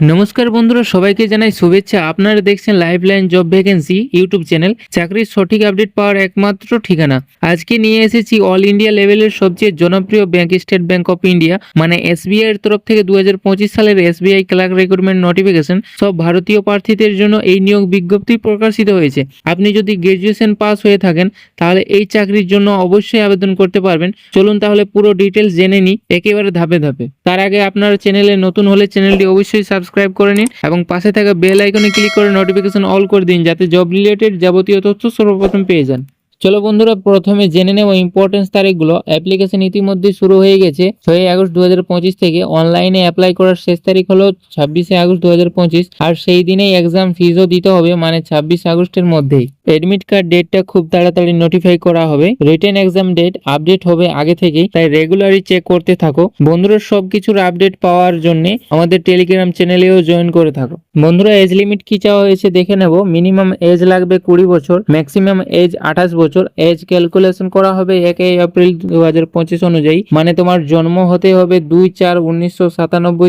নমস্কার বন্ধুরা, সবাইকে জানাই শুভেচ্ছা। আপনারা দেখছেন live line job vacancy YouTube channel চাকরির সঠিক আপডেট পাওয়ার একমাত্র ঠিকানা। আজকে নিয়ে এসেছি অল ইন্ডিয়া লেভেলের সবচেয়ে জনপ্রিয় bank State Bank of India মানে এসবিআই এর তরফ থেকে দু হাজার পঁচিশ সালের এসবিআই ক্লার্ক রিক্রুটমেন্ট নোটিফিকেশন সব ভারতীয় প্রার্থীদের জন্য এই নিয়োগ বিজ্ঞপ্তি প্রকাশিত হয়েছে। আপনি যদি গ্রাজুয়েশন পাস হয়ে থাকেন, তাহলে এই চাকরির জন্য অবশ্যই আবেদন করতে পারবেন। চলুন তাহলে পুরো ডিটেলস জেনে নিই, একেবারে ধাপে ধাপে। তার আগে আপনার চ্যানেলে নতুন হলে চ্যানেলটি অবশ্যই সাবস্ক্রাইব করে নিন এবং পাশে থাকা বেল আইকনে ক্লিক করে নোটিফিকেশন অল করে দিন যাতে জব রিলেটেড যাবতীয় তথ্য সর্বপ্রথম পেয়ে যান। চলো বন্ধুরা, প্রথমে জেনে নেব ইম্পর্টেন্স তারিখগুলো। অ্যাপ্লিকেশন ইতিমধ্যে শুরু হয়ে গেছে। ছয়ই আগস্ট দু থেকে অনলাইনে অ্যাপ্লাই করার শেষ তারিখ হলো ছাব্বিশে আগস্ট দু আর সেই দিনেই এক্সাম ফিজও দিতে হবে মানে ছাব্বিশ আগস্টের মধ্যেই। এডমিট কার্ড ডেটটা খুব তাড়াতাড়ি নোটিফাই করা হবে। রিটেন এক্সাম ডেট আপডেট হবে আগে থেকেই, তাই রেগুলারই চেক করতে থাকো। বন্ধুরা, সবকিছুর আপডেট পাওয়ার জন্য আমাদের টেলিগ্রাম চ্যানেলেও জয়েন করে থাকো। বন্ধুরা এজ লিমিট কি চাওয়া হয়েছে দেখে নেব। মিনিমাম এজ লাগবে কুড়ি বছর ম্যাক্সিমাম এজ আঠাশ বছর। এজ ক্যালকুলেশন করা হবে একই এপ্রিল দু হাজার পঁচিশ অনুযায়ী। মানে তোমার জন্ম হতে হবে দুই চার উনিশশো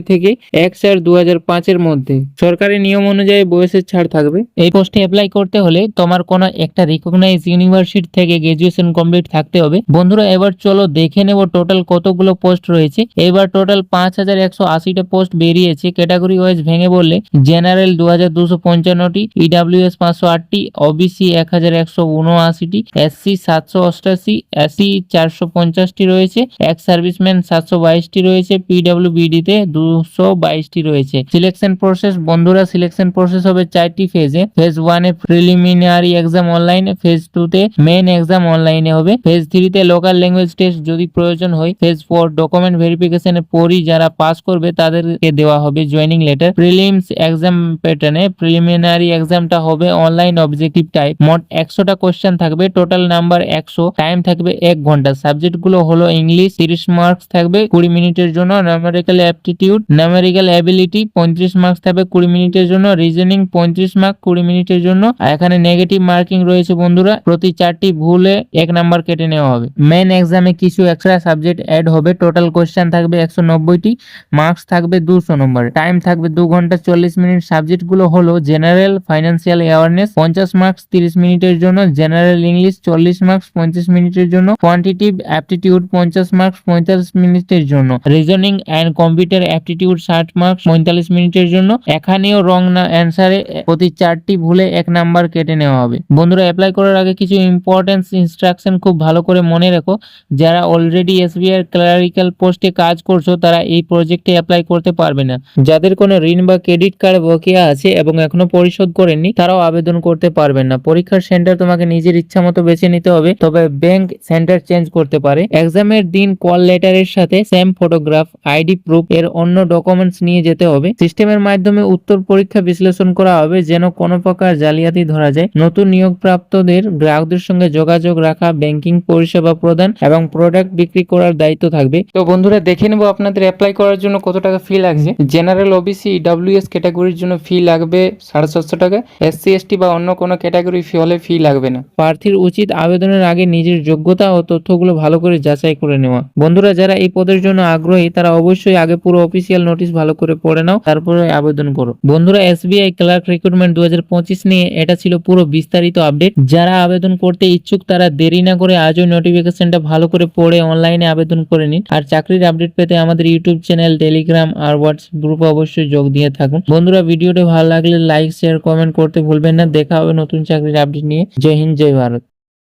থেকে এক চার দু পাঁচের মধ্যে। সরকারি নিয়ম অনুযায়ী বয়সের ছাড় থাকবে। এই পোস্টে অ্যাপ্লাই করতে হলে তোমার কোনো একটা রিকগনাইজ ইউনিভার্সিটি থেকে গ্রাজুয়েশন কমপ্লিট থাকতে হবে। বন্ধুরা, এবার চলো দেখে নেব টোটাল কতগুলো পোস্ট রয়েছে। এবার টোটাল পাঁচ হাজার একশো আশিটা পোস্ট বেরিয়েছে। ক্যাটাগরি ওয়াইজ ভেঙে বললে জেনারেল দু হাজার দুশো পঞ্চান্নটি ইডাব্লিউএস পাঁচশো আটটি ওবিসি এক হাজার একশো উনআশিটি এসসি সাতশো অষ্টাশি এসসি চারশো পঞ্চাশটি রয়েছে এক সার্ভিসম্যান সাতশো বাইশটি রয়েছে পিডাব্লিউ বিডিতে দুশো বাইশটি রয়েছে। সিলেকশন প্রসেস বন্ধুরা সিলেকশন প্রসেস হবে চারটি ফেজে ফেজ ওয়ানে প্রিলিমিনারি এক্সাম অনলাইনে ফেজ টু তে মেন এক্সাম অনলাইনে হবে। ফেজ থ্রিতে লোকাল ল্যাঙ্গুয়েজ টেস্ট যদি প্রয়োজন হয় ফেজ ফোর ডকুমেন্ট ভেরিফিকেশনের পরই যারা পাস করবে, তাদেরকে দেওয়া হবে জয়েনিং লেটার প্রিলিমস এক্সাম প্যাটার্নে প্রিলিমিনারি এক্সামটা হবে অনলাইন অবজেক্টিভ টাইপ মোট একশোটা কোশ্চেন থাকবে টোটাল নাম্বার একশো টাইম থাকবে এক ঘণ্টা। সাবজেক্টগুলো হলো ইংলিশ তিরিশ মার্কস থাকবে, কুড়ি মিনিটের জন্য নামেরিক্যাল অ্যাপটিটিউড নামেরিক্যাল অ্যাবিলিটি পঁয়ত্রিশ মার্কস থাকবে, কুড়ি মিনিটের জন্য রিজনিং পঁয়ত্রিশ মার্ক কুড়ি মিনিটের জন্য। এখানে নেগেটিভ মার্কিং রয়েছে বন্ধুরা, প্রতি চারটি ভুলে এক নাম্বার কেটে নেওয়া হবে। মেন এক্সামে কিছু এক্সট্রা সাবজেক্ট অ্যাড হবে টোটাল কোশ্চেন থাকবে একশো নব্বইটি মার্কস থাকবে দুশো নম্বর টাইম থাকবে দু ঘণ্টা চল্লিশ মিনিট। সাবজেক্টগুলো হলো জেনারেল ফাইন্যান্সিয়াল অ্যাওয়ারনেস পঞ্চাশ মার্কস তিরিশ মিনিটের জন্য জেনারেল ইংলিশ চল্লিশ মার্কস পঞ্চাশ মিনিটের জন্য কোয়ান্টিটিভ অ্যাপটিটিউড পঞ্চাশ মার্কস পঁয়তাল্লিশ মিনিটের জন্য। রিজনিং অ্যান্ড কম্পিউটার অ্যাপটিটিউড ষাট মার্কস পঁয়তাল্লিশ মিনিটের জন্য। এখানেও রং না অ্যান্সারে প্রতি চারটি ভুলে এক নাম্বার কেটে নেওয়া হবে। বন্ধুরা অ্যাপ্লাই করার আগে কিছু ইম্পর্টেন্স ইনস্ট্রাকশন খুব ভালো করে মনে রেখো। যারা অলরেডি এসবিআই ক্লারিক্যাল পোস্টে কাজ করছ, তারা এই প্রজেক্টে অ্যাপ্লাই করতে পারবে না। যাদের কোনো ঋণ বা ক্রেডিট কার্ড বকেয়া আছে এবং এখনও পরিশোধ করেননি, তারাও আবেদন করতে পারবেন না। পরীক্ষার সেন্টার তোমাকে নিজের ইচ্ছা মতো বেছে নিতে হবে, তবে ব্যাংক সেন্টার চেঞ্জ করতে পারে। এক্সামের দিন কল লেটারের সাথে সেম ফটোগ্রাফ আইডি প্রুফ এর অন্য ডকুমেন্টস নিয়ে যেতে হবে। সিস্টেমের মাধ্যমে উত্তর পরীক্ষা বিশ্লেষণ করা হবে, যেন কোনো প্রকার জালিয়াতি ধরা যায়। নতুন নিয়োগপ্রাপ্তদের গ্রাহকদের সঙ্গে যোগাযোগ রাখা ব্যাংকিং পরিষেবা প্রদান এবং প্রোডাক্ট বিক্রি করার দায়িত্ব থাকবে। তো বন্ধুরা, দেখে নেব আপনাদের অ্যাপ্লাই করার জন্য কত টাকা ফি লাগছে। জেনারেল ওবিসি ডাব্লিউএস ক্যাটাগরির জন্য ফি লাগবে সাড়ে সাতশো টাকা এসসি এসটি বা অন্য কোনো ক্যাটাগরি ফি হলে ফি লাগবে না। প্রার্থীর উচিত আবেদনের আগে নিজের যোগ্যতা ও তথ্যগুলো ভালো করে যাচাই করে নেওয়া। বন্ধুরা, যারা এই পদের জন্য আগ্রহী, তারা অবশ্যই আগে পুরো অফিসিয়াল নোটিশ ভালো করে পড়ে নাও, তারপরে আবেদন করো। বন্ধুরা এসবিআই ক্লার্ক রিক্রুটমেন্ট দু হাজার পঁচিশ নিয়ে এটা ছিল পুরো বিস্তারিত আপডেট যারা আবেদন করতে ইচ্ছুক, তারা দেরি না করে আজও নোটিফিকেশনটা ভালো করে পড়ে অনলাইনে আবেদন করে নিন। আর চাকরির আপডেট পেতে আমাদের ইউটিউব চ্যানেল টেলিগ্রাম আর হোয়াটসঅ্যাপ গ্রুপে অবশ্যই যোগ দিয়ে থাকুন। বন্ধুরা, ভিডিওটি ভালো লাগলে লাইক শেয়ার কমেন্ট করতে ভুলবেন না। দেখা হবে নতুন চাকরির আপডেট নিয়ে। জয় হিন্দ, জয় ভারত।